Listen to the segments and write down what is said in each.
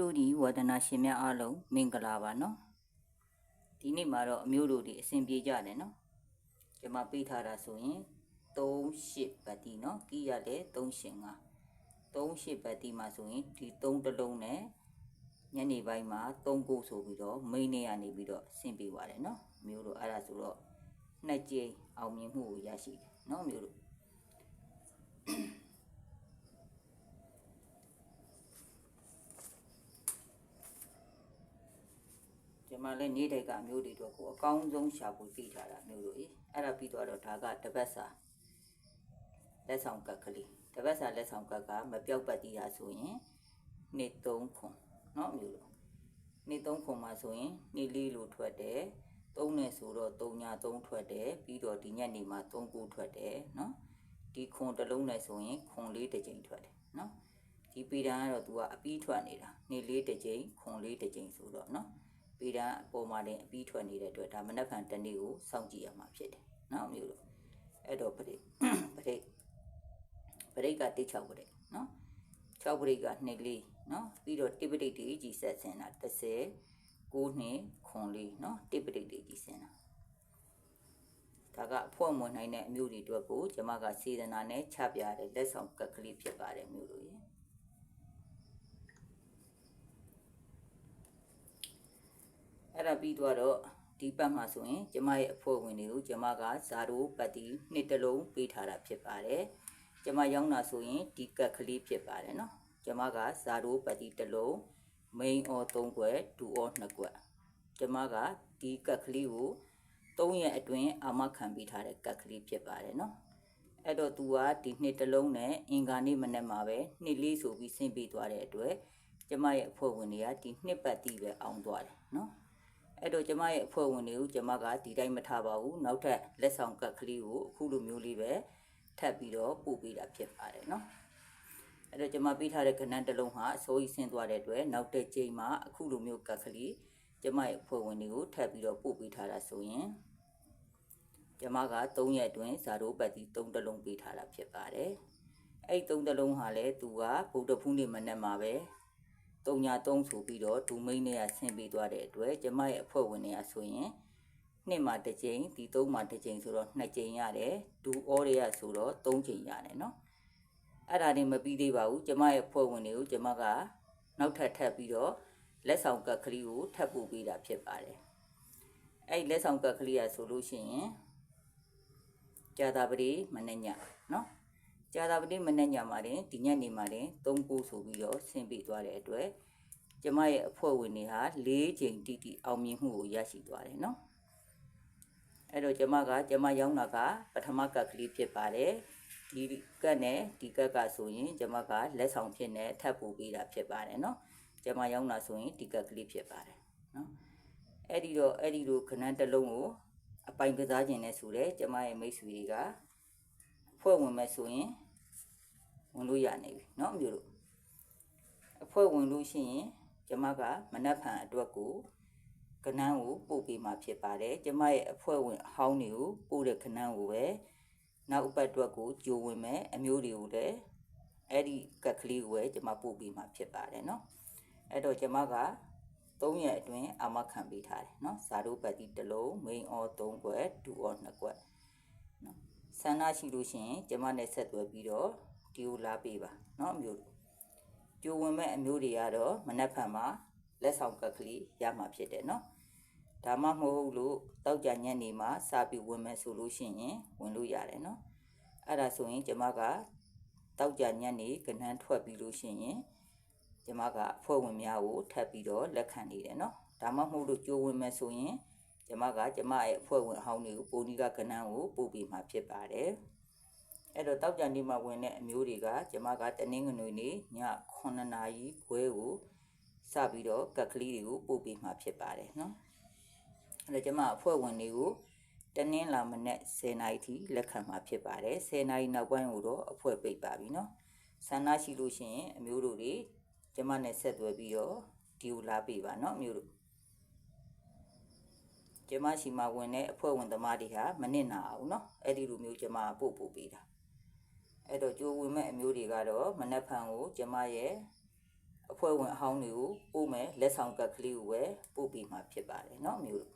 တို့ဒီဝါဒနာရှင်များအားလုံးမင်္ဂလာပါနော်ဒီနေ့မှာတော့အမျိုးတို့ဒီအစဉ်ပြေကြတယ်နော်ဒီမှာပေးထားတာဆိုရင်38ပတ်တီနော်ကြည့်ရတယ်385 38ပတ်တီမှာဆိုရင်ဒီ3တစ်လုံးနဲ့ညနေပိုင်းမှာ3ကိုဆိုပြီးတော့မိန်းနေရနေပြီးတော့ဆင်ပေးပါတယ်နော်အမျိုးတို့အဲ့ဒါဆိုတော့နှစ်ကြိမ်အောင်မြင်မှုကိုရရှိတယ်နော်အမျိုးတို့ လည်းနေတိုက်ကမျိုးတွေတော့ကိုအကောင်းဆုံးရှာဖွေပြီးထားတာမျိုးတို့ကြီးအဲ့ဒါပြီးတော့ဒါကတပတ်စာလက်ဆောင်ကတ်ကလေးတပတ်စာလက်ဆောင်ကတ်ကမပြောက်ပတ်တည်တာဆိုရင်နေ့3ခွန်เนาะမျိုးတို့နေ့3ခွန်မှာဆိုရင်နေ့လေးလို့ထွက်တယ်3နဲ့ဆိုတော့3ည3ထွက်တယ်ပြီးတော့ဒီညနေမှာ3ခုထွက်တယ်เนาะဒီခွန်တစ်လုံးနဲ့ဆိုရင်ခွန်လေးတစ်ကြိမ်ထွက်တယ်เนาะဒီပီဒံကတော့ तू ကအပြီးထွက်နေတာနေ့လေးတစ်ကြိမ်ခွန်လေးတစ်ကြိမ်ဆိုတော့เนาะ ပေတံအပေါ်မှာတင်အပြီးထွက်နေတဲ့အတွက်ဒါမနက်ဖြန်တစ်နေ့ကိုစောင့်ကြည့်ရမှာဖြစ်တယ်။နော်မျိုးတို့အဲ့တော့ပရိပရိပရိကတိ6ပရိနော်6ပရိက2လေးနော်ပြီးတော့တိပရိတေကြီးဆက်စင်တာ30 9နှစ်ခွန်လေးနော်တိပရိတေကြီးစင်တာဒါကအဖွင့်ဝင်နိုင်တဲ့အမျိုးတွေအတွက်ကိုကျွန်မကစေတနာနဲ့ချပြတဲ့လက်ဆောင်ကတ်ကလေးဖြစ်ပါတယ်မျိုးတို့ရေ အဲ့ဒါပြီးတော့ဒီပတ်မှာဆိုရင်ကျမရဲ့အဖွဲ့ဝင်တွေကိုကျမကဇာရိုပတ်တီနှစ်တလုံးပေးထားတာဖြစ်ပါတယ်ကျမရောင်းတာဆိုရင်ဒီကတ်ကလေးဖြစ်ပါတယ်နော်ကျမကဇာရိုပတ်တီတစ်လုံး main or 3ခွက်ဒူ or 2ခွက်ကျမကဒီကတ်ကလေးကို3ရက်အတွင်းအာမခံပေးထားတဲ့ကတ်ကလေးဖြစ်ပါတယ်နော်အဲ့တော့ तू ကဒီနှစ်တလုံးနဲ့အင်္ဂါနေ့မနေ့မှာပဲနှစ်လေးဆိုပြီးဆင်းပေးသွားတဲ့အတွက်ကျမရဲ့အဖွဲ့ဝင်တွေကဒီနှစ်ပတ်တီပဲအောင်သွားတယ်နော် အဲ့တော့ကျမရဲ့အဖွဲ့ဝင်တွေကိုကျမကဒီတိုင်းမထားပါဘူးနောက်ထပ်လက်ဆောင်ကတ်ကလေးကိုအခုလိုမျိုးလေးပဲထပ်ပြီးတော့ပို့ပေးတာဖြစ်ပါတယ်နော်အဲ့တော့ကျမပေးထားတဲ့ခဏတစ်လုံးဟာအစိုးရဆင်းသွားတဲ့အတွက်နောက်တစ်ချိန်မှာအခုလိုမျိုးကတ်ကလေးကျမရဲ့အဖွဲ့ဝင်တွေကိုထပ်ပြီးတော့ပို့ပေးထားတာဆိုရင်ကျမက3ရက်အတွင်းဇာတို့ပတ်တီ3တလုံးပေးထားတာဖြစ်ပါတယ်အဲ့ဒီ3တလုံးဟာလည်းသူကဗုဒ္ဓဖူးနေမနဲ့မှာပဲ တုံညာတုံးဆိုပြီးတော့ဒူမိန်နဲ့ဆင်းပေးသွားတဲ့အတွက်ကျမရဲ့အဖွဲ့ဝင်တွေကဆိုရင်နှစ်မှာတစ်ကြိမ်ဒီသုံးမှာတစ်ကြိမ်ဆိုတော့နှစ်ကြိမ်ရတယ်ဒူအော်တွေကဆိုတော့သုံးကြိမ်ရတယ်နော်အဲ့ဒါတွေမပြီးသေးပါဘူးကျမရဲ့အဖွဲ့ဝင်တွေကိုကျမကနောက်ထပ်ထပ်ပြီးတော့လက်ဆောင်ကတ်ကလေးကိုထပ်ပို့ပေးတာဖြစ်ပါတယ်အဲ့ဒီလက်ဆောင်ကတ်ကလေးရဆိုလို့ရှိရင်ကြာတာပတိမနေ့ညနော် ကြာတာပတိမနေ့ညမှာတင်ဒီညနေမှာတင်၃ခုဆိုပြီးတော့ဆင်းပေးသွားတဲ့အတွက်ကျမရဲ့အဖွဲ့ဝင်တွေဟာ၄ချိန်တိတိအောင်မြင်မှုကိုရရှိသွားတယ်နော်အဲ့တော့ကျမကကျမရောင်းတာကပထမကတ်ကလေးဖြစ်ပါတယ်ဒီကတ်နဲ့ဒီကတ်ကဆိုရင် ကျမကလက်ဆောင်ဖြစ်နေထပ်ပို့ပေးတာဖြစ်ပါတယ်နော်ကျမရောင်းတာဆိုရင်ဒီကတ်ကလေးဖြစ်ပါတယ်နော်အဲ့ဒီတော့အဲ့ဒီလိုခဏတစ်လုံးကိုအပိုင်ကစားခြင်းနဲ့ဆိုတဲ့ကျမရဲ့မိတ်ဆွေတွေက ဖွဲ့ဝင်မဲ့ဆိုရင် ဝင်လို့ရနေပြီเนาะမျိုးတို့အဖွဲ့ဝင်လို့ရှိရင်ကျမကမနက်ဖြန်အတွက်ကိုကနန်းကိုပို့ပေးมาဖြစ်ပါတယ်ကျမရဲ့အဖွဲ့ဝင်အဟောင်းတွေကိုပို့တဲ့ကနန်းကိုပဲနောက်အပတ်အတွက်ကိုကြိုဝင်မယ်အမျိုးတွေကိုလည်းအဲ့ဒီကက်ကလေးကိုပဲကျမပို့ပေးมาဖြစ်ပါတယ်เนาะအဲ့တော့ကျမက3ရက်အတွင်းအာမခံပေးထားတယ်เนาะဇာတို့ပတ်တီတစ်လုံး main or 3ခွက်2 or 2ခွက်เนาะ ဆန္ဒရှိလို့ရှိရင်ကျမနဲ့ဆက်သွယ်ပြီးတော့ ဒီကိုလာပေးပါเนาะအမျိုးတို့ကြိုဝင်မဲ့အမျိုးတွေကတော့မနက်ဖြန်မှာလက်ဆောင်ကတ်ကလေးရမှာဖြစ်တယ်เนาะဒါမှမဟုတ်လို့တောက်ကြညက်နေမှာစပြီးဝင်မဲ့ဆိုလို့ရှိရင်ဝင်လို့ရတယ်เนาะအဲ့ဒါဆိုရင်ကျမကတောက်ကြညက်နေကနန်းထွက်ပြီးလို့ရှိရင်ကျမကအဖွဲ့ဝင်များကိုထပ်ပြီးတော့လက်ခံနေတယ်เนาะဒါမှမဟုတ်လို့ကြိုဝင်မဲ့ဆိုရင် ကျမကကျမရဲ့အဖွဲ့ဝင်အဟောင်းတွေကိုပိုနီကကနန်းကိုပို့ပြီးမှဖြစ်ပါတယ်အဲ့တော့တောက်ကြနေမှာဝင်တဲ့အမျိုးတွေကကျမကတနင်္ဂနွေနေ့ည9နာရီခွဲကိုစပြီးတော့ကက်ကလေးတွေကိုပို့ပေးမှာဖြစ်ပါတယ်နော်အဲ့တော့ကျမအဖွဲ့ဝင်တွေကိုတနင်္လာမနေ့10နာရီထိလက်ခံမှာဖြစ်ပါတယ်10နာရီနောက်ပိုင်းကိုတော့အဖွဲ့ပိတ်ပါပြီနော်ဆန္ဒရှိလို့ရှိရင်အမျိုးတို့တွေကျမနဲ့ဆက်သွယ်ပြီးတော့ဒီကိုလာပေးပါနော်အမျိုးတို့ ကျမရှိမှဝင်တဲ့အဖွဲ့ဝင်သမားတွေဟာမနစ်နာအောင်နော်အဲ့ဒီလိုမျိုးကျမပို့ပို့ပေးတာ အဲ့တော့ကြိုးဝင်မဲ့အမျိုးတွေကတော့မနက်ဖြန်ကိုကျမရဲ့ အဖွဲ့ဝင်အဟောင်းတွေကိုပို့မယ်လက်ဆောင်ကတ်ကလေးကိုပဲပို့ပြီးမှဖြစ်ပါတယ်เนาะမျိုးတို့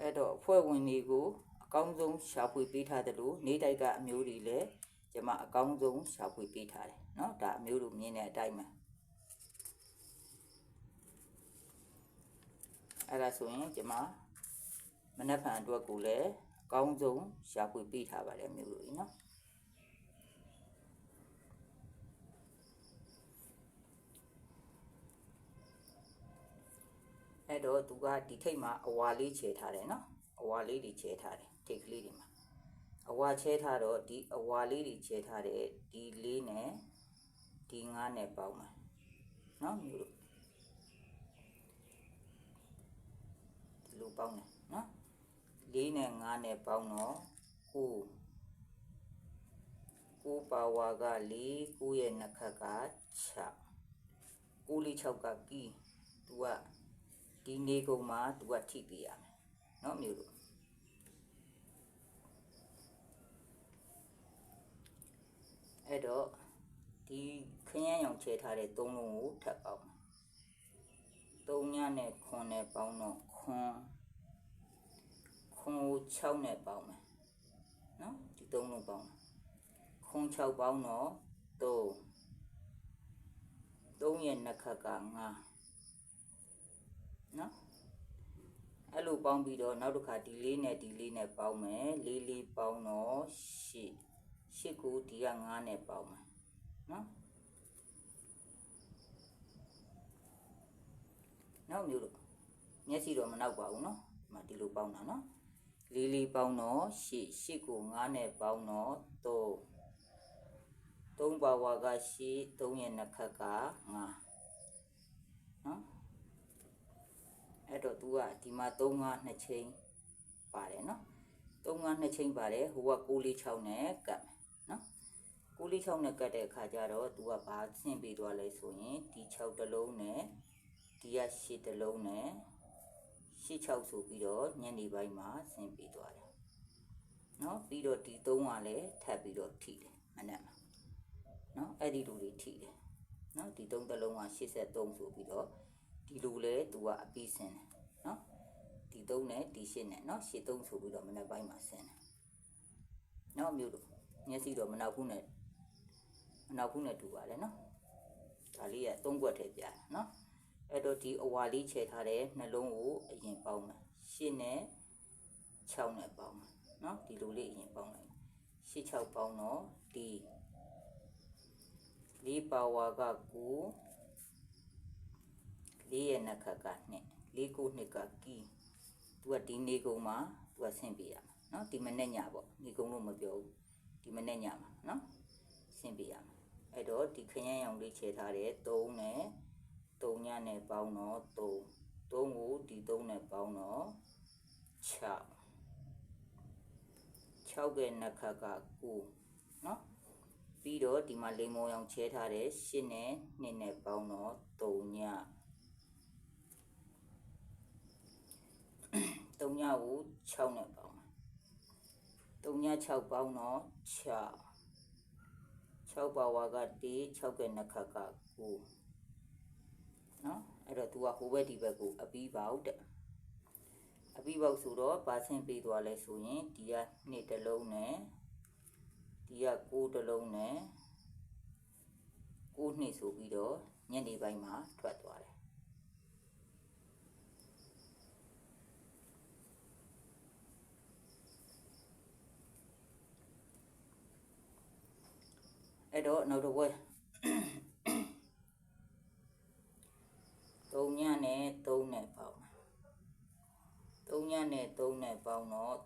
အဲ့တော့အဖွဲ့ဝင်တွေကိုအကောင်းဆုံးရှာဖွေပေးထားတယ်လို့နေတိုက်ကအမျိုးတွေလည်း ကျွန်မအကောင်းဆုံးရှာဖွေပေးထားတယ်เนาะဒါအမျိုးတို့မြင်တဲ့အတိုင်းပဲအဲ့ဒါဆိုရင်ကျွန်မမနက်ဖြန်အတွက်ကိုလည်းအကောင်းဆုံးရှာဖွေပေးထားပါတယ်အမျိုးတို့ကြီးเนาะအဲ့တော့သူကဒီထိတ်မှာအဝါလေးခြေထားတယ်เนาะအဝါလေးတွေခြေထားတယ်ထိတ်ကလေးတွေမှာ အဝါခြေထားတော့ဒီအဝါလေးတွေခြေထားတဲ့ဒီလေးနဲ့ဒီငါးနဲ့ပေါင်းမှာเนาะမျိုးတို့ဒီလိုပေါင်းတယ်เนาะလေးနဲ့ငါးနဲ့ပေါင်းတော့ကိုကိုပါဝါကလေးကိုရဲ့နှစ်ခက်က6ကိုလေး6ကကီသူကဒီနေကုန်မှာသူကထိပေးရမယ်เนาะမျိုးတို့ အဲ့တော့ဒီခရမ်းရောင်ချဲထားတဲ့သုံးလုံးကိုထပ်ပေါင်းသုံးညနဲ့ခွန်နဲ့ပေါင်းတော့ခွန်ခွန်ကို6နဲ့ပေါင်းမယ်နော်ဒီသုံးလုံးပေါင်းခွန်6ပေါင်းတော့3 3ရဲ့နှစ်ခတ်က5နော်အဲ့လိုပေါင်းပြီးတော့နောက်တစ်ခါဒီလေးနဲ့ဒီလေးနဲ့ပေါင်းမယ်လေးလေးပေါင်းတော့8 8ကိုဒီက9နဲ့ပေါင်းမယ်နော်နောက်မျိုးလို့မျက်စိတော့မနောက်ပါဘူးနော်ဒီမှာဒီလိုပေါင်းတာနော်လေးလေးပေါင်းတော့8 8ကို9နဲ့ပေါင်းတော့3 3ပါဝါက8 3ရဲ့နှစ်ခက်က9နော်အဲ့တော့ तू ကဒီမှာ3 5နှစ်ချိန်ပါတယ်နော်3 5နှစ်ချိန်ပါတယ်ဟိုက6 4 6နဲ့ကတ်မယ်နော် 6 4 6နဲ့ကတ်တဲ့အခါကျတော့ तू ကဘာဆင့်ပေးသွားလဲဆိုရင်ဒီ6တလုံးနဲ့ဒီက8တလုံးနဲ့8 6ဆိုပြီးတော့ညနေပိုင်းမှာဆင့်ပေးသွားတယ်နော်ပြီးတော့ဒီ3ကလည်းထပ်ပြီးတော့ထိတယ်မနေ့မှာနော်အဲ့ဒီလိုတွေထိတယ်နော်ဒီ3တလုံးက83ဆိုပြီးတော့ဒီလိုလဲသူကအပြီးဆင်းတယ်နော်ဒီ3နဲ့ဒီ8နဲ့နော်8 3ဆိုပြီးတော့မနေ့ပိုင်းမှာဆင်းတယ်နော်မျိုးတို့မျက်စိတော့မနောက်ဘူးနဲ့ အနောက်ခုနဲ့တူပါတယ်နော်ဒါလေးက၃ကွက်ထဲပြတာနော်အဲ့တော့ဒီအဝါလေးချဲထားတဲ့နှလုံးကိုအရင်ပေါင်းမယ်ရှင်းနဲ့6နဲ့ပေါင်းမယ်နော်ဒီလိုလေးအရင်ပေါင်းလိုက်ရှင်း6ပေါင်းတော့ဒီ၄ပါဝါက9 4ရဲ့နှက်ခတ်က2 4ကို2ကကီသူကဒီနေကုံမှာသူကဆင့်ပေးရမှာနော်ဒီမနဲ့ညာပေါ့နေကုံလို့မပြောဘူးဒီမနဲ့ညာမှာနော်ဆင့်ပေးရမှာ အဲ့တော့ဒီခရမ်းရောင်လေးခြေထားတဲ့3နဲ့3ညနဲ့ပေါင်းတော့3 3ကိုဒီ3နဲ့ပေါင်းတော့6 6ရဲ့နှစ်ခက်က9เนาะပြီးတော့ဒီမှာလိမ္မောရောင်ချဲထားတဲ့8နဲ့2နဲ့ပေါင်းတော့3ည3ညကို6နဲ့ပေါင်းမယ်3ည6ပေါင်းတော့6 6ပါဝါက1 6ရဲ့နှစ်ခက်က9နော်အဲ့တော့ तू ကဟိုဘက်ဒီဘက်ကိုအပြီးပေါက်တဲ့အပြီးပေါက်ဆိုတော့ပါဆင်းပေးသွားလဲဆိုရင်ဒီက2တလုံးနဲ့ဒီက9တလုံးနဲ့9နှစ်ဆိုပြီးတော့ညနေပိုင်းမှာထွက်သွားတယ် အဲ့တော့နောက်တစ်ပွဲ3ညနဲ့3နဲ့ပေါင်း3ညနဲ့3နဲ့ပေါင်းတော့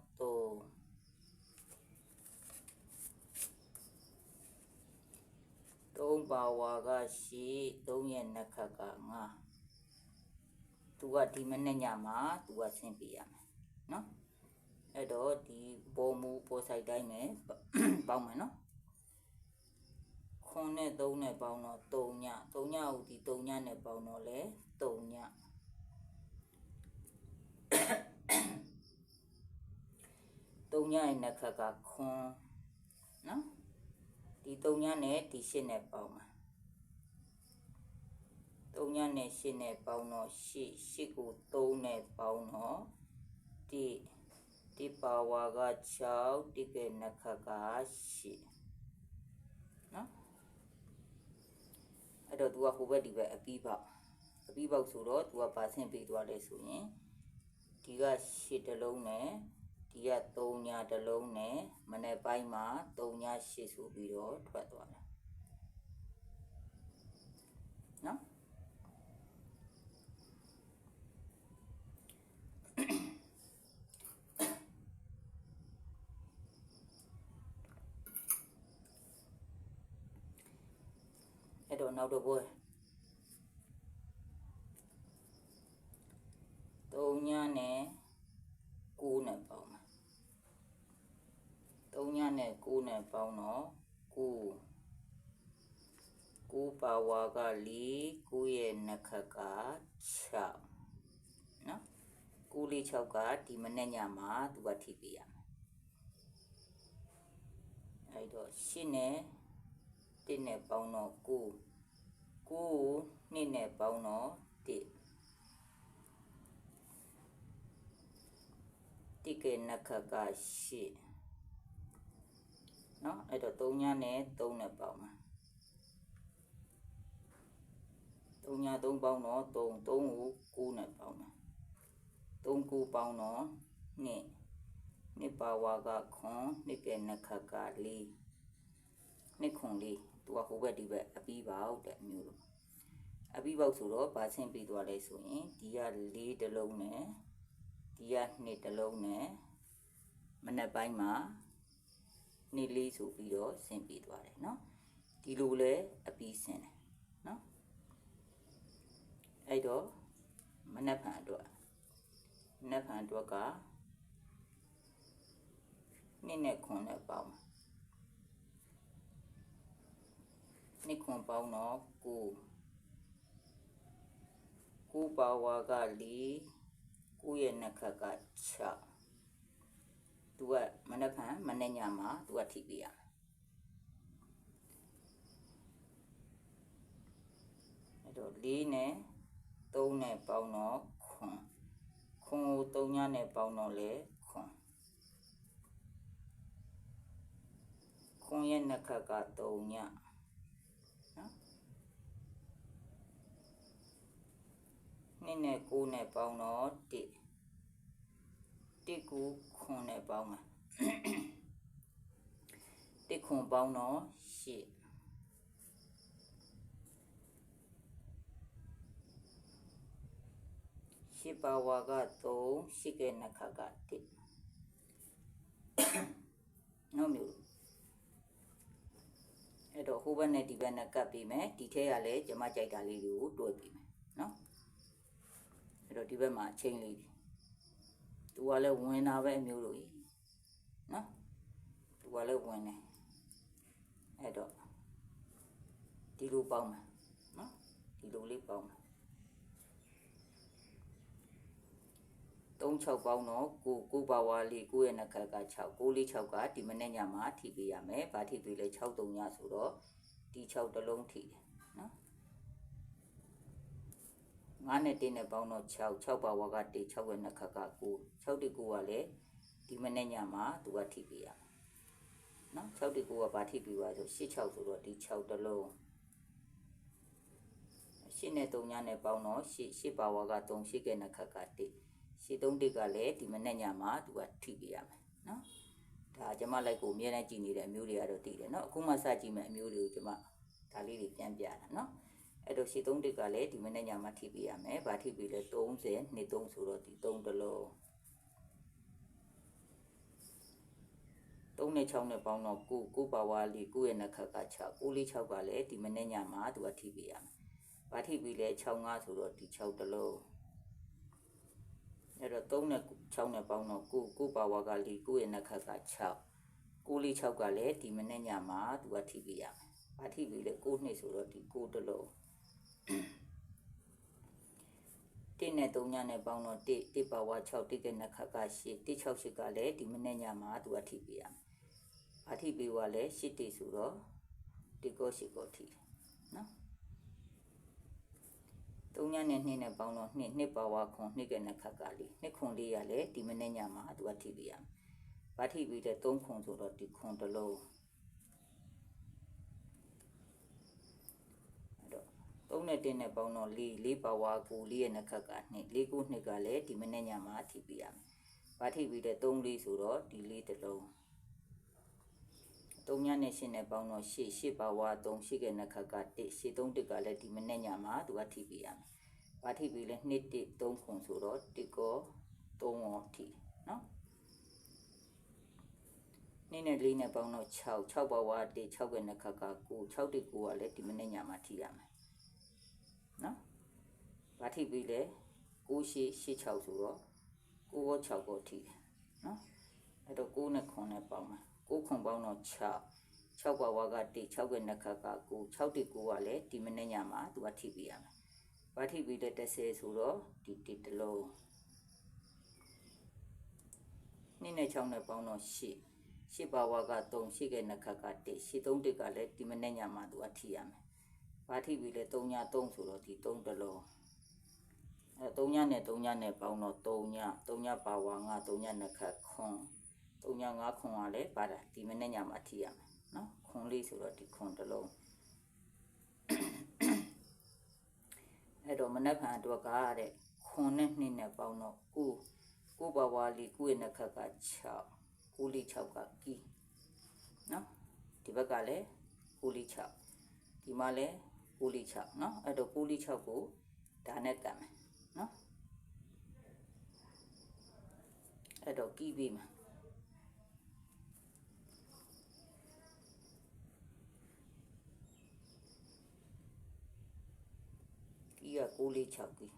3 3ပါဝါကရှိ3ရဲ့နှစ်ခက်က5သူကဒီမနေ့ညမှာသူကဆင်းပြရမယ်နော်အဲ့တော့ဒီပေါ်မူပေါ်ဆိုင်တိုင်းပဲပေါင်းမယ်နော် ခွန်နဲ့3နဲ့ပေါင်းတော့3ည3ညကိုဒီ3ညနဲ့ပေါင်းတော့လေ3ည3ညရဲ့နှစ်ခက်ကခွန်နော်ဒီ3ညနဲ့ဒီ8နဲ့ပေါင်းမှာ3ညနဲ့8နဲ့ပေါင်းတော့8 8ကို3နဲ့ပေါင်းတော့ဒီဒီပါဝါက6ဒီကဲနှစ်ခက်က8နော်အဲ့ တော့ तू ကဟိုဘက်ဒီဘက်အပီးပေါက်အပီးပေါက်ဆိုတော့ तू ကပါဆင့်ပေးသွားလဲဆိုရင်ဒီက8တလုံးနဲ့ဒီက3ညာတလုံးနဲ့မနေ့ပိုင်းမှာ3ညာ8ဆိုပြီးတော့ထွက်သွားတာနော်အဲ့ တော့နောက်တော့ဘွယ်3ညာနဲ့9နဲ့ပေါင်းမှာ3ညနဲ့9နဲ့ပေါင်းတော့9 9ပါဝါက4 9ရဲ့နှစ်ခက်က6နော်9လေး6ကဒီမနေ့ညမှာသူကထိပေးရမယ်အဲ့တော့8နဲ့1နဲ့ပေါင်းတော့9 9ကို2နဲ့ပေါင်းတော့1တိကေနခကရှိเนาะအဲ့တော့3ညနဲ့3နဲ့ပေါင်းမှာ3ည3ပေါင်းတော့3 3ကို9နဲ့ပေါင်းမှာ3 9ပေါင်းတော့2နှစ်ပါဝါကခွန်နှစ်ကေနခက4နှစ်ခွန်လေး သူကဟိုဘက်ဒီဘက်အပီးပေါက်တဲ့အမျိုးလိုအပီးပေါက်ဆိုတော့ဗာဆင့်ပြီးသွားလဲဆိုရင်ဒီက4တလုံးနဲ့ဒီကနှစ်တလုံးနဲ့မနက်ပိုင်းမှာနှစ်လေးဆိုပြီးတော့ဆင်ပြီးသွားတယ်เนาะဒီလိုလဲအပီးဆင်တယ်เนาะအဲ့တော့မနက်ဖြန်အတွက်မနက်ဖြန်အတွက်ကနှစ်နဲ့ခွန်နဲ့ပေါင်း နှစ်ခွန်ပေါင်းတော့9 9ပါဝါက4 9ရဲ့နှစ်ခက်က6သူကမနက်ဖြန်မနေ့ညမှာသူကထိပေးရအဲ့တော့4နဲ့3နဲ့ပေါင်းတော့ခွန်ခွန်ကို3ညနဲ့ပေါင်းတော့လေခွန်ခွန်ရဲ့နှစ်ခက်က3ည 2နဲ့9နဲ့ပေါင်းတော့1 1ကို9နဲ့ပေါင်းမှာ1ခွန်ပေါင်းတော့8ရှိပါဝါက3ရှိကဲနခက1နောက်မျိုးအဲ့တော့ဟိုဘက်နဲ့ဒီဘက်နဲ့ကပ်ပြီးမယ်ဒီထဲကလည်းကျမကြိုက်တာလေးတွေကိုတွဲပြီးမယ် ဘက်မှာအချိန်လေးတွေသူကလည်းဝင်တာပဲအမျိုးတို့ကြီးနော်သူကလည်းဝင်တယ်အဲ့တော့ဒီလိုပေါင်းမယ်နော်ဒီလိုလေးပေါင်းမယ်36ပေါင်းတော့ကိုကိုပါဝါလေးကိုရဲ့နှခက်က6 6လေး6ကဒီမနေ့ညမှာထိပေးရမယ်။ဗာထိပေးလဲ6 3ညဆိုတော့ဒီ6တစ်လုံးထိတယ်နော်။ 9နဲ့1နဲ့ပေါင်းတော့6 6ပါဝါက1 6ရဲ့နှခက်က9 6တိ9ကလည်းဒီမနေ့ညမှာသူကထိပေးရမယ်။နော်6တိ9ကဗာထိပေးပါဆို8 6ဆိုတော့ဒီ6တစ်လုံး8နဲ့3ညနဲ့ပေါင်းတော့8 8ပါဝါက3 8ရဲ့နှခက်က1ရှေ့သုံးတစ်ကလည်းဒီမနေ့ညမှာသူကထိပြရမယ်နော်ဒါကျမလိုက်ကိုအများနဲ့ကြည်နေတဲ့အမျိုးတွေကတော့တည်တယ်နော်အခုမှစကြည့်မယ်အမျိုးတွေကိုကျမဒါလေးတွေပြန်ပြတာနော် အဲ့တော့ရှေ့သုံးတစ်ကလည်းဒီမနေ့ညမှာထိပြရမယ်ဗာထိပြလဲ30နှစ်3ဆိုတော့ဒီ3တလုံး3နဲ့6နဲ့ပေါင်းတော့9 9ပါဝါလေး9ရဲ့နှစ်ခက်က6 9လေး6ကလည်းဒီမနေ့ညမှာသူကထိပြရမယ်ဗာထိပြလဲ6 5ဆိုတော့ဒီ6တလုံးအဲ့တော့3နဲ့6နဲ့ပေါင်းတော့9 9ပါဝါက4 9ရဲ့နှစ်ခက်က6 9လေး6ကလည်းဒီမနေ့ညမှာသူကထိပြရမယ်။ဘာထိပြလဲ9နှစ်ဆိုတော့ဒီ9တလုံးဒီ 1နဲ့3ညနဲ့ပေါင်းတော့1 1ပါဝါ6တိကနခက8 168ကလည်းဒီမနေ့ညမှာသူအထိပေးရမယ်အထိပေးကလည်း8တိဆိုတော့ဒီကို8ကိုထိတယ်နော်3ညနဲ့2နဲ့ပေါင်းတော့2 2ပါဝါခွန်2ကနခကလေး2ခွန်လေးရလည်းဒီမနေ့ညမှာသူအထိပေးရမယ်ဘာထိပေးတဲ့3ခွန်ဆိုတော့ဒီခွန်တစ်လုံး 3နဲ့1နဲ့ပေါင်းတော့4 4ပါဝါ9 4ရဲ့နှစ်ခက်က2 4 9နှစ်ကလည်းဒီမနေ့ညမှာထိပြရမယ်။ဘာထိပြီးတဲ့3 4ဆိုတော့ဒီ4တစ်လုံး3ညနဲ့8နဲ့ပေါင်းတော့8 8ပါဝါ3 8ရဲ့နှစ်ခက်က1 8 3တစ်ကလည်းဒီမနေ့ညမှာသူကထိပြရမယ်။ဘာထိပြီးလဲ2 1 3ခုဆိုတော့1ကော3ဝထိနော်နင်းနဲ့လေးနဲ့ပေါင်းတော့6 6ပါဝါ1 6ရဲ့နှစ်ခက်က9 6တိ9ကလည်းဒီမနေ့ညမှာထိရမယ် နော်ဘာထိပြီးလဲ6ရှိ86ဆိုတော့9ကို6ကိုထိတယ်နော်အဲ့တော့9နဲ့9နဲ့ပေါင်းမှာ9ခွန်ပေါင်းတော့6 6ပါဝါက1 6ရဲ့နှစ်ခါက9 6တိ9ကလည်းဒီမနေ့ညမှာသူကထိပြီးရမယ်ဘာထိပြီးလဲ30ဆိုတော့ဒီတိတလုံးနင်းနဲ့6နဲ့ပေါင်းတော့8ရှစ်ပါဝါက3ရှိခဲ့နှစ်ခါက1ရှစ်3တစ်ကလည်းဒီမနေ့ညမှာသူကထိရမယ် ဘာထိပြီလဲ3ည3ဆိုတော့ဒီ3တလုံးအဲ3ညနဲ့3ညနဲ့ပေါင်းတော့3ည3ညပါဝါငါ3ညနှစ်ခါခွန်3ည5ခွန်ကလည်းပါတာဒီမနေ့ညမှာထိရမယ်နော်ခွန်လေးဆိုတော့ဒီခွန်တလုံးအဲ့တော့မနက်ဖြန်အတွက်ကတဲ့ခွန်နဲ့2နဲ့ပေါင်းတော့9 9ပါဝါလေး9ရဲ့နှစ်ခါက6 9လေး6ကကီနော်ဒီဘက်ကလည်း9လေး6ဒီမှာလည်း 9လေး6เนาะအဲ့တော့9လေး6ကိုဒါနဲ့ကတ်မယ်เนาะအဲ့တော့ကီးပေးမှာကီးက9လေး6ကီး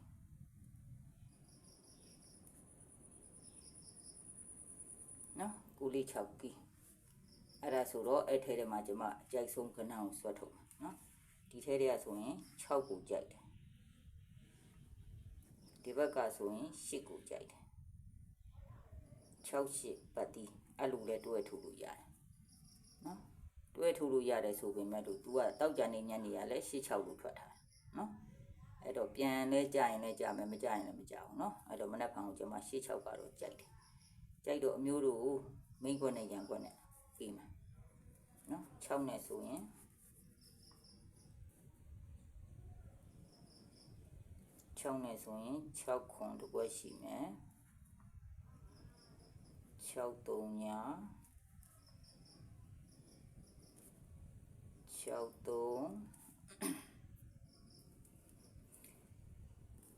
နော်9လေး6ကီးအဲ့ဒါဆိုတော့အဲ့ထဲထဲမှာကျွန်မအကြိုက်ဆုံးကဏ္ဍကိုဆွဲထုတ်မှာနော် ဒီထဲထဲကဆိုရင်6ကိုကြိုက်တယ်ဒီဘက်ကဆိုရင်8ကိုကြိုက်တယ်6 8ပတ်တီအဲ့လိုလဲတွဲထုတ်လို့ရတယ်နော်တွဲထုတ်လို့ရတယ်ဆိုပေမဲ့လို့ तू ကတောက်ကြနေညနေရလဲ8 6လို့ထွက်ထားတယ်နော်အဲ့တော့ပြန်လဲကြာရင်လဲကြာမယ်မကြာရင်လည်းမကြာဘူးเนาะအဲ့တော့မနက်ဖြန်ကိုကျွန်မရှေ့6ကတော့ကြိုက်တယ်ကြိုက်တော့အမျိုးတို့မိန်ခွက်နဲ့ရန်ခွက်နဲ့ပြီးမှာเนาะ6နဲ့ဆိုရင် 6နဲ့ဆိုရင်6ခွန်တစ်ခွက်ရှိမယ်6 3ည6 3သူ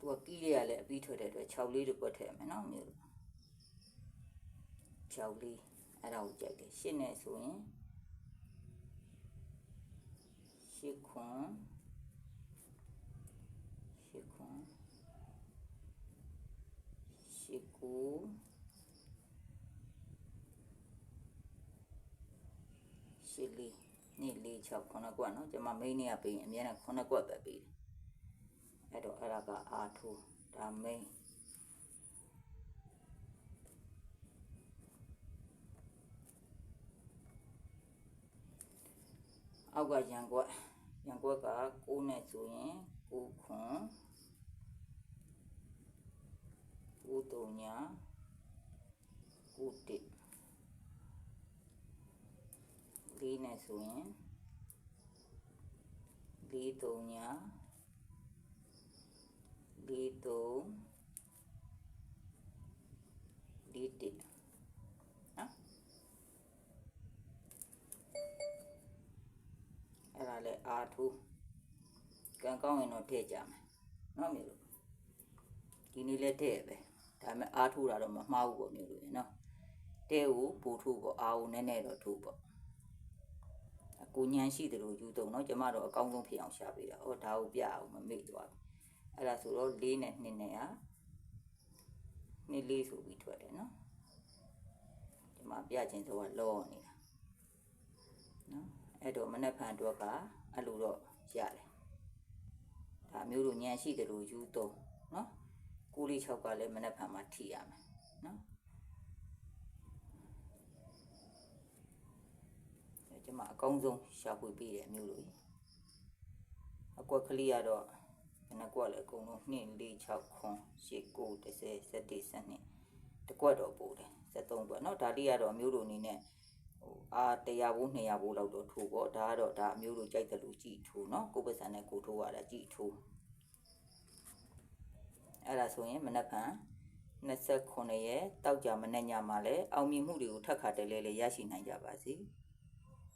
ကကြီးရရလဲအပြီးထွက်တဲ့အတွက်6လေးတစ်ခွက်ထည့်မယ်နော်မျိုး6လေးအဲ့ဒါကိုကြိုက်တယ်ရှင်းနေဆိုရင်ရှစ်ခွန်ရှစ်ခွန်ရှစ် ကိုရှစ်လေးနေ့လေး6ခုနှစ်ကွက်နော်ကျွန်မမိန်းနေရပေးရင်အများနဲ့ခုနှစ်ကွက်ပဲပေးတယ်အဲ့တော့အဲ့ဒါကအာထိုးဒါမိန်းအောက်ကရန်ကွက်ရန်ကွက်က6နဲ့ဆိုရင်6ခွန် 9တုံညာ9တစ်လေးနဲ့ဆိုရင်လေးတုံညာလေးတုံလေးတစ်နော်အဲ့ဒါလဲအာထူးကံကောင်းရင်တော့ထည့်ကြမယ်နော်မျိုးလို့ဒီနေ့လဲထည့်ပဲ ဒါပေမဲ့အာထူးတာတော့မမှားဘူးပေါ့မျိုးလို့နော်တဲကိုပူထူပေါ့အာကိုနည်းနည်းတော့ထူပေါ့အကူညံရှိတယ်လို့ယူတော့เนาะကျမတော့အကောင်းဆုံးဖြစ်အောင်ရှာပေးတာဟောဒါကိုပြအောင်မမေ့သွားဘူးအဲ့ဒါဆိုတော့၄နဲ့2နဲ့อ่ะနှစ်လေးဆိုပြီးထွက်တယ်เนาะဒီမှာပြခြင်းဆိုတာလောနေတာเนาะအဲ့တော့မနက်ဖြန်အတွက်ကအဲ့လိုတော့ရတယ်ဒါမျိုးလိုညံရှိတယ်လို့ယူတော့เนาะ 6လေး6ကလည်းမနက်ဖြန်မှာထိရမယ်နော်အဲကျမအကောင်းဆုံးရှာဖွေပေးတယ်မျိုးလို့အကွက်ကလေးကတော့ဘယ်နှကွက်လဲအကုန်လုံး2 4 6ခွန်8 9 10 11 12တကွက်တော့ပို့တယ်73ကွက်เนาะဒါလေးကတော့အမျိုးတို့အနေနဲ့ဟိုအာ100ဘိုး200ဘိုးလောက်တော့ထိုးပေါ့ဒါကတော့ဒါအမျိုးတို့ကြိုက်တယ်လို့ကြည်ထိုးเนาะကိုယ်ပစံနဲ့ကိုထိုးရတာကြည်ထိုး အဲ့ဒါဆိုရင်မနက်ဖြန်29ရက်တောက်ကြမနေ့ညမှာလည်းအောင်မြင်မှုတွေကိုထပ်ခါတလဲလဲရရှိနိုင်ကြပါစေ။